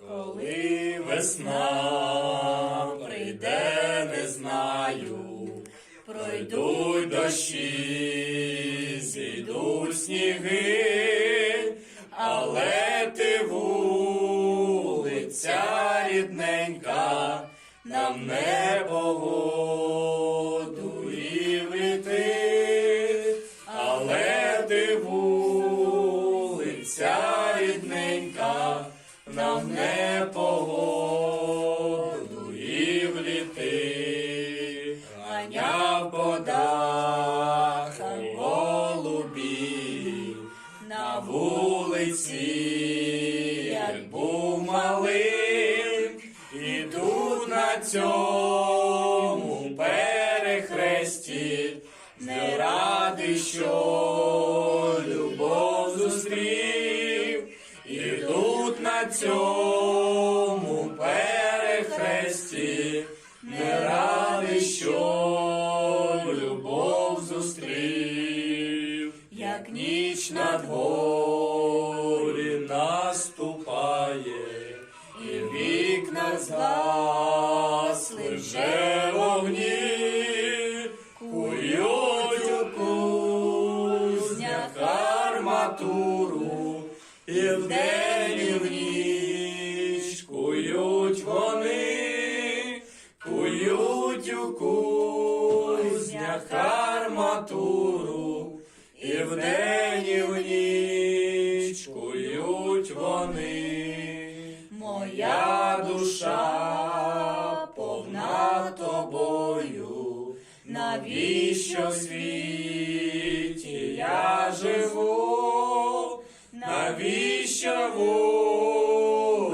Коли весна прийде, не знаю, пройдуть дощі, зійдуть сніги, але ти вулиця рідненька, нам не погоду нам не погоду і вліти, ганяв по голубі, на вулиці, як був малим, і тут на цьому перехресті не радий, що цьому перехресті. Не радий, що любов зустрів, як ніч на дворі наступає, і в вікнах згасли вже і вдень, і в ніч кують вони. Моя душа повна тобою, навіщо в світі я живу, навіщо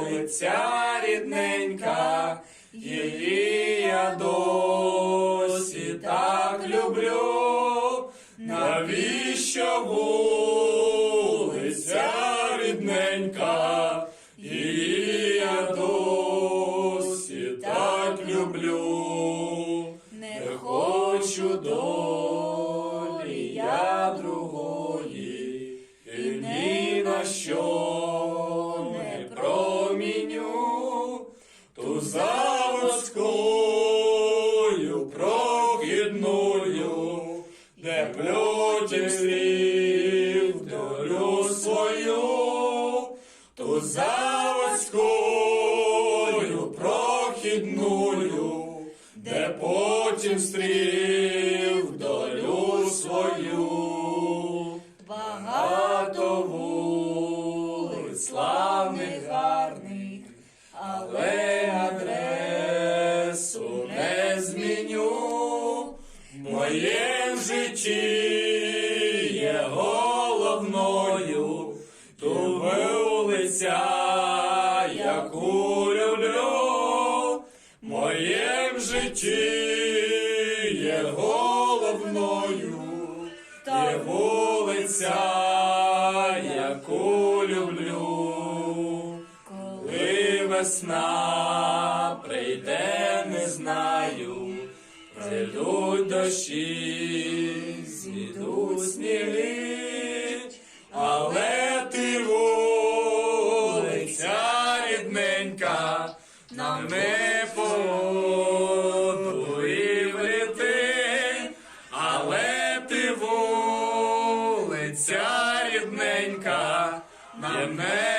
вулиця рідненька, її я досі так люблю, навіщо вулиця ту заводською прохідною, де потім стрів долю свою. Багато вулиць славних гарних, але адресу не зміню. В моєму житті є головною, ту вулиця, яку люблю. В моєму житті є головною, є вулиця, яку люблю. Коли весна прийде, не знаю, прийдуть дощі, зійдуть сніги, але нам не погоду літи, але ти вулиця рідненька, нам не